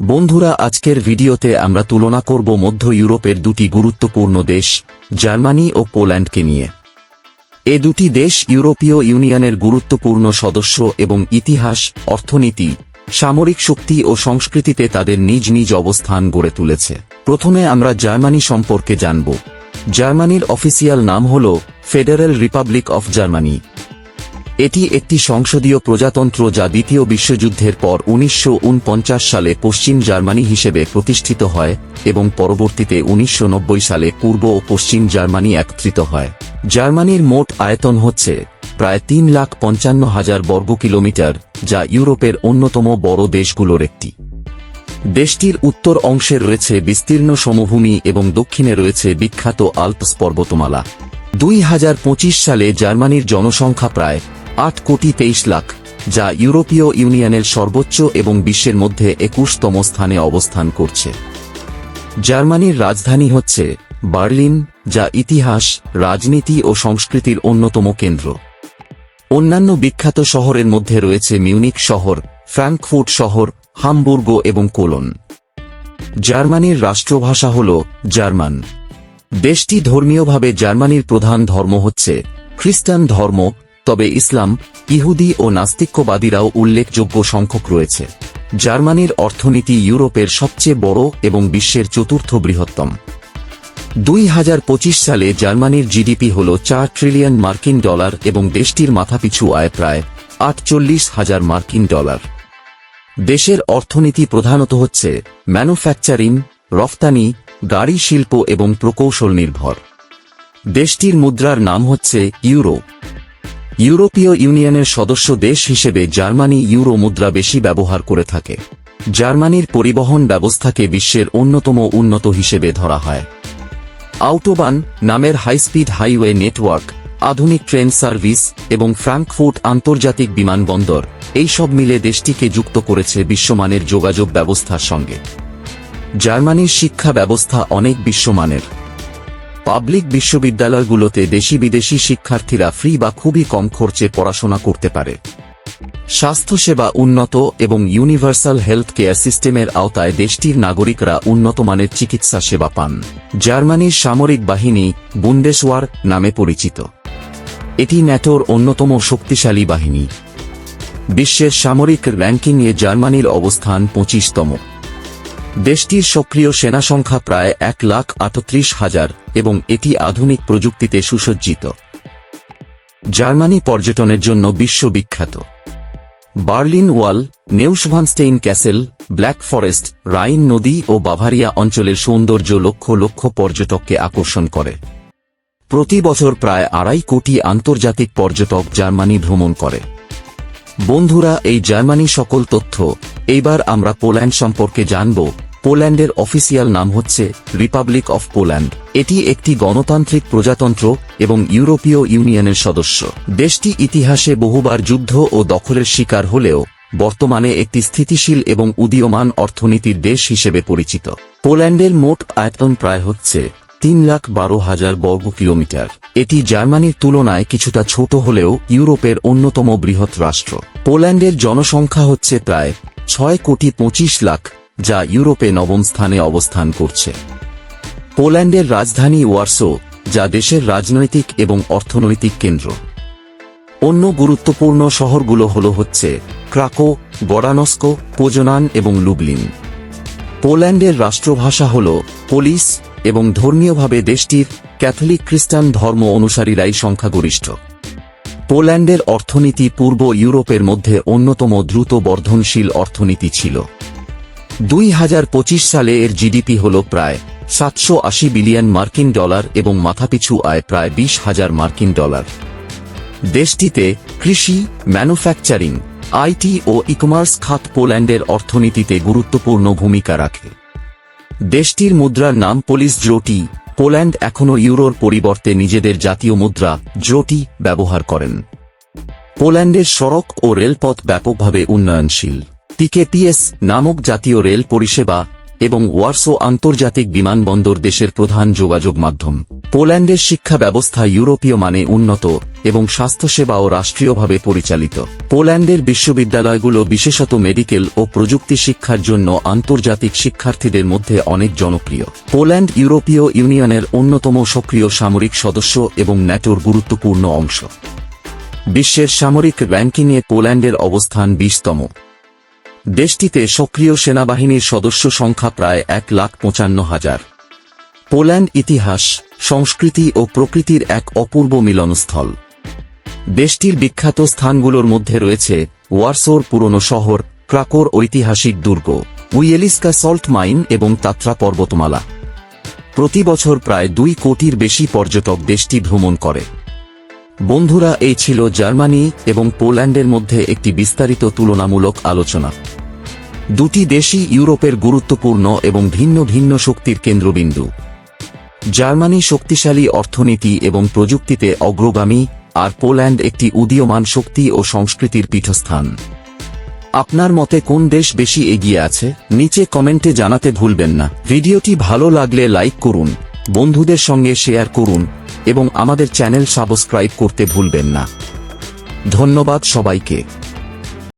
বন্ধুরা, আজকের ভিডিওতে আমরা তুলনা করব মধ্য ইউরোপের দুটি গুরুত্বপূর্ণ দেশ, জার্মানি ও পোল্যান্ডকে নিয়ে। এ দুটি দেশ ইউরোপীয় ইউনিয়নের গুরুত্বপূর্ণ সদস্য এবং ইতিহাস, অর্থনীতি, সামরিক শক্তি ও সংস্কৃতিতে তাদের নিজ নিজ অবস্থান গড়ে তুলেছে। প্রথমে আমরা জার্মানি সম্পর্কে জানব। জার্মানির অফিসিয়াল নাম হল ফেডারেল রিপাবলিক অফ জার্মানি। এটি একটি সংসদীয় প্রজাতন্ত্র যা দ্বিতীয় বিশ্বযুদ্ধের পর উনিশশো উনপঞ্চাশ সালে পশ্চিম জার্মানি হিসেবে প্রতিষ্ঠিত হয় এবং পরবর্তীতে উনিশশো নব্বই সালে পূর্ব ও পশ্চিম জার্মানি একত্রিত হয়। জার্মানির মোট আয়তন হচ্ছে প্রায় তিন লাখ পঞ্চান্ন হাজার বর্গ কিলোমিটার, যা ইউরোপের অন্যতম বড় দেশগুলোর একটি। দেশটির উত্তর অংশে রয়েছে বিস্তীর্ণ সমভূমি এবং দক্ষিণে রয়েছে বিখ্যাত আল্পস পর্বতমালা। দুই হাজার পঁচিশ সালে জার্মানির জনসংখ্যা প্রায় আট কোটি তেইশ লাখ, যা ইউরোপীয় ইউনিয়নের সর্বোচ্চ এবং বিশ্বের মধ্যে একুশতম স্থানে অবস্থান করছে। জার্মানির রাজধানী হচ্ছে বার্লিন, যা ইতিহাস, রাজনীতি ও সংস্কৃতির অন্যতম কেন্দ্র। অন্যান্য বিখ্যাত শহরের মধ্যে রয়েছে মিউনিক শহর ফ্র্যাঙ্কফুর্ট শহর, হামবুর্গ এবং কোলন। জার্মানির রাষ্ট্রভাষা হল জার্মান। দেশটি ধর্মীয়ভাবে জার্মানির প্রধান ধর্ম হচ্ছে খ্রিস্টান ধর্ম তবে ইসলাম, ইহুদি ও নাস্তিক্যবাদীরাও উল্লেখযোগ্য সংখ্যক রয়েছে। জার্মানির অর্থনীতি ইউরোপের সবচেয়ে বড় এবং বিশ্বের চতুর্থ বৃহত্তম। দুই হাজার পঁচিশ সালে জার্মানির জিডিপি হল চার ট্রিলিয়ন মার্কিন ডলার এবং দেশটির মাথাপিছু আয় প্রায় আটচল্লিশ হাজার মার্কিন ডলার। দেশের অর্থনীতি প্রধানত হচ্ছে ম্যানুফ্যাকচারিং, রফতানি, গাড়ি শিল্প এবং প্রকৌশল নির্ভর। দেশটির মুদ্রার নাম হচ্ছে ইউরো। ইউরোপীয় ইউনিয়নের সদস্য দেশ হিসেবে জার্মানি ইউরো মুদ্রা বেশি ব্যবহার করে থাকে। জার্মানির পরিবহন ব্যবস্থাকে বিশ্বের অন্যতম উন্নত হিসেবে ধরা হয়। আউটোবান নামের হাইস্পিড হাইওয়ে নেটওয়ার্ক, আধুনিক ট্রেন সার্ভিস এবং ফ্রাঙ্কফুর্ট আন্তর্জাতিক বিমানবন্দর, এই সব মিলে দেশটিকে যুক্ত করেছে বিশ্বমানের যোগাযোগ ব্যবস্থার সঙ্গে। জার্মানির শিক্ষা ব্যবস্থা অনেক বিশ্বমানের। পাবলিক বিশ্ববিদ্যালয়গুলোতে দেশি বিদেশি শিক্ষার্থীরা ফ্রি বা খুবই কম খরচে পড়াশোনা করতে পারে। স্বাস্থ্যসেবা উন্নত এবং ইউনিভার্সাল হেলথ কেয়ার সিস্টেমের আওতায় দেশটির নাগরিকরা উন্নতমানের চিকিৎসা সেবা পান, জার্মানির সামরিক বাহিনী বুন্ডেসওয়ার নামে পরিচিত। এটি ন্যাটোর অন্যতম শক্তিশালী বাহিনী। বিশ্বের সামরিক র্যাঙ্কিংয়ে জার্মানির অবস্থান পঁচিশতম। দেশটির সক্রিয় সেনা সংখ্যা প্রায় এক লাখ আটত্রিশ হাজার, এবং এটি আধুনিক প্রযুক্তিতে সুসজ্জিত। জার্মানি পর্যটনের জন্য বিশ্ববিখ্যাত। Berlin Wall Neuschwanstein Castle, Black Forest, Rhine নদী ও বাভারিয়া অঞ্চলের সৌন্দর্য লক্ষ লক্ষ পর্যটককে আকর্ষণ করে। প্রতি বছর প্রায় আড়াই কোটি আন্তর্জাতিক পর্যটক জার্মানি ভ্রমণ করে। বন্ধুরা, এই জার্মানি সকল তথ্য। এইবার আমরা পোল্যান্ড সম্পর্কে জানব পোল্যান্ডের অফিসিয়াল নাম হচ্ছে রিপাবলিক অফ পোল্যান্ড। এটি একটি গণতান্ত্রিক প্রজাতন্ত্র এবং ইউরোপীয় ইউনিয়নের সদস্য। দেশটি ইতিহাসে বহুবার যুদ্ধ ও দখলের শিকার হলেও বর্তমানে একটি স্থিতিশীল এবং উদীয়মান অর্থনীতির দেশ হিসেবে পরিচিত। পোল্যান্ডের মোট আয়তন প্রায় হচ্ছে তিন লাখ বারো হাজার বর্গ কিলোমিটার। এটি জার্মানির তুলনায় কিছুটা ছোট হলেও ইউরোপের অন্যতম বৃহৎ রাষ্ট্র। পোল্যান্ডের জনসংখ্যা হচ্ছে প্রায় ছয় কোটি পঁচিশ লাখ যা ইউরোপে নবম স্থানে অবস্থান করছে। পোল্যান্ডের রাজধানী ওয়ার্সো, যা দেশের রাজনৈতিক এবং অর্থনৈতিক কেন্দ্র। অন্য গুরুত্বপূর্ণ শহরগুলো হল হচ্ছে ক্রাকো, গড়ানস্কো, পোজনান এবং লুবলিন। পোল্যান্ডের রাষ্ট্রভাষা হল পোলিস এবং ধর্মীয়ভাবে দেশটির ক্যাথলিক খ্রিস্টান ধর্ম অনুসারীরাই সংখ্যাগরিষ্ঠ। পোল্যান্ডের অর্থনীতি পূর্ব ইউরোপের মধ্যে অন্যতম দ্রুত বর্ধনশীল অর্থনীতি ছিল। দুই হাজার পঁচিশ সালে এর জিডিপি হল প্রায় সাতশো আশি বিলিয়ন মার্কিন ডলার এবং মাথাপিছু আয় প্রায় বিশ হাজার মার্কিন ডলার। দেশটিতে কৃষি, ম্যানুফ্যাকচারিং আইটি ও ইকমার্স খাত পোল্যান্ডের অর্থনীতিতে গুরুত্বপূর্ণ ভূমিকা রাখে। দেশটির মুদ্রার নাম পোলিস জোটি পোল্যান্ড এখনও ইউরোর পরিবর্তে নিজেদের জাতীয় মুদ্রা জোটি ব্যবহার করেন। পোল্যান্ডের সড়ক ও রেলপথ ব্যাপকভাবে উন্নয়নশীল। টিকেপিএস নামক জাতীয় রেল পরিষেবা এবং ওয়ার্সো আন্তর্জাতিক বিমানবন্দর দেশের প্রধান যোগাযোগ মাধ্যম। পোল্যান্ডের শিক্ষা ব্যবস্থা ইউরোপীয় মানে উন্নত এবং স্বাস্থ্যসেবাও রাষ্ট্রীয়ভাবে পরিচালিত। পোল্যান্ডের বিশ্ববিদ্যালয়গুলো বিশেষত মেডিকেল ও প্রযুক্তি শিক্ষার জন্য আন্তর্জাতিক শিক্ষার্থীদের মধ্যে অনেক জনপ্রিয়। পোল্যান্ড ইউরোপীয় ইউনিয়নের অন্যতম সক্রিয় সামরিক সদস্য এবং ন্যাটোর গুরুত্বপূর্ণ অংশ। বিশ্বের সামরিক র্যাঙ্কিংয়ে পোল্যান্ডের অবস্থান বিশতম। দেশটিতে সক্রিয় সেনাবাহিনীর সদস্য সংখ্যা প্রায় এক লাখ পঁচান্ন হাজার। পোল্যান্ড ইতিহাস, সংস্কৃতি ও প্রকৃতির এক অপূর্ব মিলনস্থল। দেশটির বিখ্যাত স্থানগুলোর মধ্যে রয়েছে ওয়ারসোর পুরনো শহর, ক্রাকোর ঐতিহাসিক দুর্গ, উইয়েলিস্কা সল্ট মাইন এবং তাত্রা পর্বতমালা। প্রতি বছর প্রায় দুই কোটির বেশি পর্যটক দেশটি ভ্রমণ করে। বন্ধুরা, এই ছিল জার্মানি এবং পোল্যান্ডের মধ্যে একটি বিস্তারিত তুলনামূলক আলোচনা। দুটি দেশই ইউরোপের গুরুত্বপূর্ণ এবং ভিন্ন ভিন্ন শক্তির কেন্দ্রবিন্দু। জার্মানি শক্তিশালী অর্থনীতি এবং প্রযুক্তিতে অগ্রগামী, আর পোল্যান্ড একটি উদীয়মান শক্তি ও সংস্কৃতির পীঠস্থান। আপনার মতে কোন দেশ বেশি এগিয়ে আছে? নিচে কমেন্টে জানাতে ভুলবেন না। ভিডিওটি ভালো লাগলে লাইক করুন, বন্ধুদের সঙ্গে শেয়ার করুন, এবং আমাদের চ্যানেল সাবস্ক্রাইব করতে ভুলবেন না। ধন্যবাদ সবাইকে।